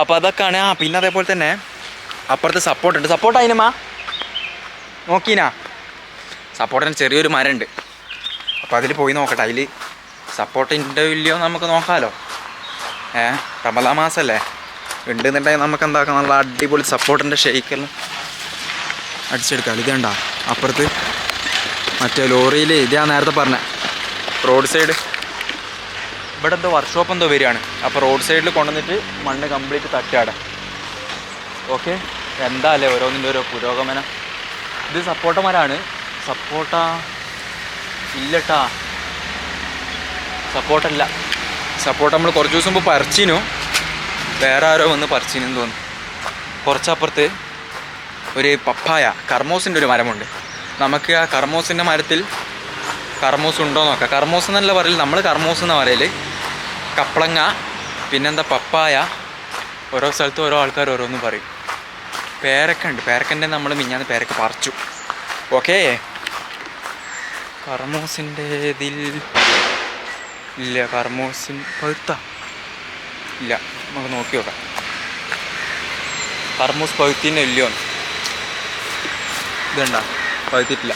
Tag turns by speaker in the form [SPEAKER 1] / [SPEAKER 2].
[SPEAKER 1] അപ്പോൾ അതൊക്കെയാണ്. ആ പിന്നെ അതേപോലെ തന്നെ അപ്പുറത്ത് സപ്പോർട്ട് ഉണ്ട്. സപ്പോർട്ട് അതിനമ്മ നോക്കീനാ. സപ്പോർട്ടിന് ചെറിയൊരു മരം ഉണ്ട് അപ്പോൾ അതിൽ പോയി നോക്കട്ടെ. അതിൽ സപ്പോർട്ട് ഉണ്ടോ ഇല്ലയോ നമുക്ക് നോക്കാമല്ലോ ഏ റമദാ മാസമല്ലേ ഉണ്ടെന്നുണ്ടെങ്കിൽ നമുക്ക് എന്താക്കാം? നല്ല അടിപൊളി സപ്പോർട്ടിന്റെ ഷെയ്ക്കെല്ലാം അടിച്ചെടുക്കാം. ഇതേണ്ട അപ്പുറത്ത് മറ്റേ ലോറിയിൽ ഇതാ നേരത്തെ പറഞ്ഞ. റോഡ് സൈഡ് ഇവിടെ എന്തോ വർക്ക്ഷോപ്പ് എന്തോ വരികയാണ്. അപ്പോൾ റോഡ് സൈഡിൽ കൊണ്ടുവന്നിട്ട് മണ്ണ് കംപ്ലീറ്റ് തട്ടിയാടെ ഓക്കെ എന്താ അല്ലേ ഓരോന്നിന്റെ ഓരോ പുരോഗമനം? ഇത് സപ്പോർട്ടമാരാണ് സപ്പോട്ട ഇല്ലട്ടാ. സപ്പോർട്ടല്ല. സപ്പോർട്ട് നമ്മൾ കുറച്ച് ദിവസം മുമ്പ് പറിച്ചിനു. വേറെ ആരോ വന്ന് പറിച്ചിനെന്ന് തോന്നുന്നു. കുറച്ചപ്പുറത്ത് ഒരു പപ്പായ കർമോസിന്റെ ഒരു മരമുണ്ട്. നമുക്ക് ആ കർമോസിന്റെ മരത്തിൽ കർമോസ് ഉണ്ടോ നോക്കാം. കർമോസ് എന്നല്ല പറയൽ നമ്മൾ കർമോസ് എന്ന് പറയൽ കപ്പളങ്ങ പിന്നെന്താ പപ്പായ. ഓരോ സ്ഥലത്തും ഓരോ ആൾക്കാർ ഓരോന്ന് പറയും. പേരക്ക ഉണ്ട്. പേരക്കന്റെ നമ്മൾ മിഞ്ഞാന്ന് പേരക്ക പറിച്ചു. ഓക്കേ? കർമോസിന്റെ ഇതിൽ ഇല്ല. കർമോസിൻ പഴുത്ത? ഇല്ല. നമുക്ക് നോക്കി നോക്കാം. കർമൂസ് പഴുത്തിന്റെ ഇല്ലയോ ഇതുണ്ടാ? പഴുത്തിട്ടില്ല.